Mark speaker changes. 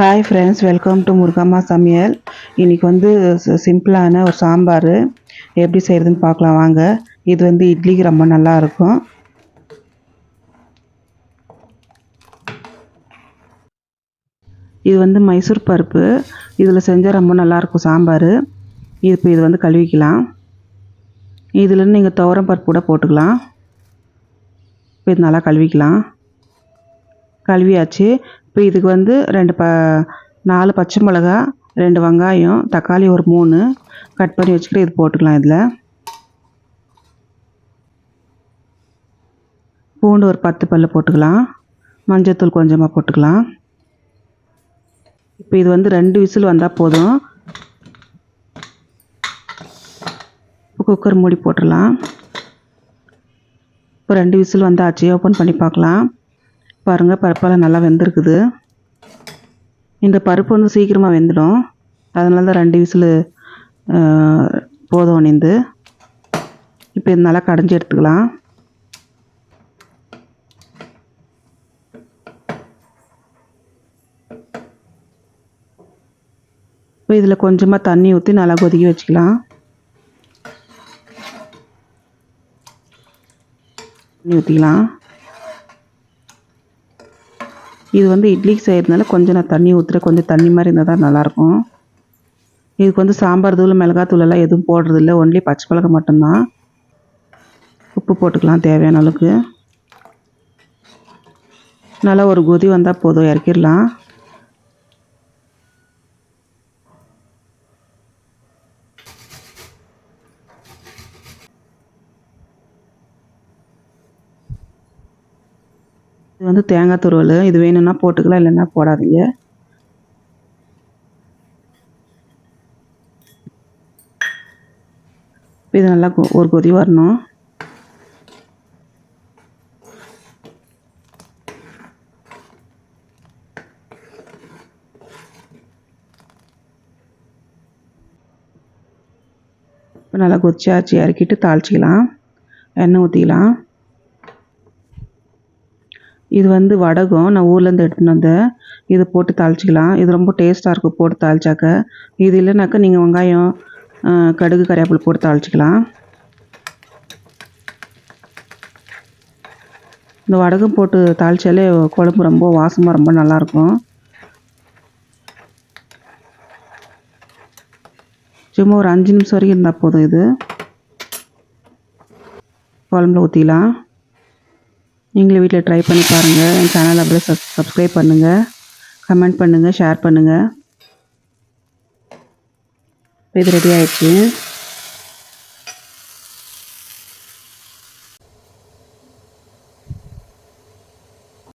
Speaker 1: Hi friends welcome to Murugamma சமையல் இன்றைக்கி வந்து சிம்பிளான ஒரு சாம்பார். எப்படி செய்கிறதுன்னு பார்க்கலாம் வாங்க. இது வந்து இட்லிக்கு ரொம்ப நல்லா இருக்கும். இது வந்து மைசூர் பருப்பு. இதில் செஞ்சால் ரொம்ப நல்லாயிருக்கும் சாம்பார். இப்போ இது வந்து கழுவிக்கலாம். இதில் நீங்கள் துவரம் பருப்பு கூட போட்டுக்கலாம். இப்போ இது நல்லா கழுவிக்கலாம். கழுவியாச்சு. இப்போ இதுக்கு வந்து ரெண்டு ப நாலு பச்சை மிளகா ரெண்டு வெங்காயம் தக்காளி ஒரு மூணு. கட் பண்ணி வச்சுக்கிட்டு இது போட்டுக்கலாம் இதில். பூண்டு ஒரு பத்து பல்லு போட்டுக்கலாம். மஞ்சத்தூள் கொஞ்சமாக போட்டுக்கலாம். இப்போ இது வந்து ரெண்டு விசில் வந்தால் போதும். இப்போ குக்கர் மூடி போட்டுடலாம். இப்போ ரெண்டு விசில் வந்தாச்சு. ஓப்பன் பண்ணி பார்க்கலாம். பாருங்கள் பருப்பெல்லாம் நல்லா வெந்திருக்குது. இந்த பருப்பு வந்து சீக்கிரமாக வெந்துடும். அதனால தான் ரெண்டு விசில் போதும் நிந்து இப்போ இது நல்லா கடைஞ்சி எடுத்துக்கலாம். இப்போ இதில் கொஞ்சமாக தண்ணி ஊற்றி நல்லா கொதிக்க வச்சுக்கலாம். தண்ணி ஊற்றிக்கலாம் இது வந்து இட்லிக்கு செய்கிறதுனால கொஞ்சம் நான் தண்ணி ஊற்றுறேன் கொஞ்சம் தண்ணி மாதிரி இருந்தால் தான் நல்லாயிருக்கும். இதுக்கு வந்து சாம்பார் தூள் மிளகாத்தூள் எல்லாம் எதுவும் போடுறதில்ல. ஒன்லி பச்சை மிளகா மட்டும்தான். உப்பு போட்டுக்கலாம் தேவையான அளவுக்கு. நல்லா ஒரு கொதி வந்தால் போதும். இறக்கிடலாம். இது வந்து தேங்காய் துருவல். இது வேணும்னா போட்டுக்கலாம் இல்லைன்னா போடாதீங்க. இது நல்லா கொ- ஒரு கொதி வரணும். இப்போ நல்லா கொதிச்சாச்சு. இறக்கிட்டு தாளிச்சிக்கலாம். எண்ணெய் ஊற்றிக்கலாம் இது வந்து வடகம். நான் ஊர்லேருந்து எடுத்துன்னு வந்தேன் இது போட்டு தாளிச்சிக்கலாம். இது ரொம்ப டேஸ்ட்டாக இருக்கும் போட்டு தாளிச்சாக்க. இது இல்லைனாக்கா நீங்கள் வெங்காயம் கடுகு கறிவேப்பிலை போட்டு தாளிச்சிக்கலாம். இந்த வடகம் போட்டு தாளிச்சாலே குழம்பு ரொம்ப வாசமாக ரொம்ப நல்லாயிருக்கும். சும்மா ஒரு அஞ்சு நிமிஷம் வரைக்கும் இருந்தால் போதும் இது. குழம்புல ஊற்றிக்கலாம் நீங்களும் வீட்டில் ட்ரை பண்ணி பாருங்கள் என் சேனல் அப்படியே சப் சப்ஸ்கிரைப் பண்ணுங்கள் கமெண்ட் பண்ணுங்கள் ஷேர் பண்ணுங்கள் இது ரெடி ஆயிடுச்சு.